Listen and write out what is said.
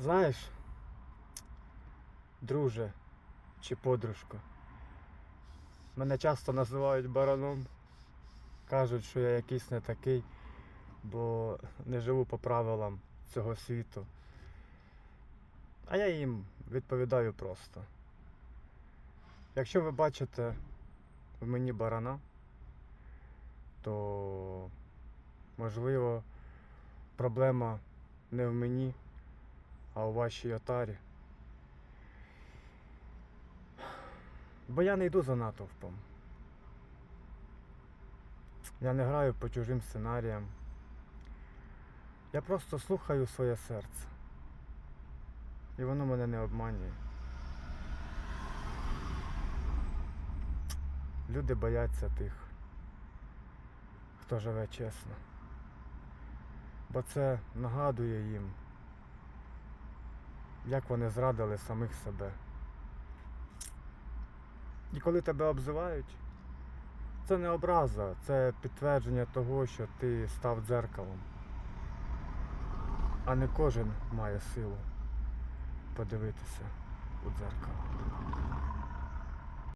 Знаєш, друже чи подружко, мене часто називають бараном. Кажуть, що я якийсь не такий, бо не живу по правилам цього світу. А я їм відповідаю просто. Якщо ви бачите в мені барана, то можливо проблема не в мені, а у вашій отарі. Бо я не йду за натовпом. Я не граю по чужим сценаріям. Я просто слухаю своє серце. І воно мене не обманює. Люди бояться тих, хто живе чесно. Бо це нагадує їм, як вони зрадили самих себе. І коли тебе обзивають, це не образа, це підтвердження того, що ти став дзеркалом. А не кожен має силу подивитися у дзеркало.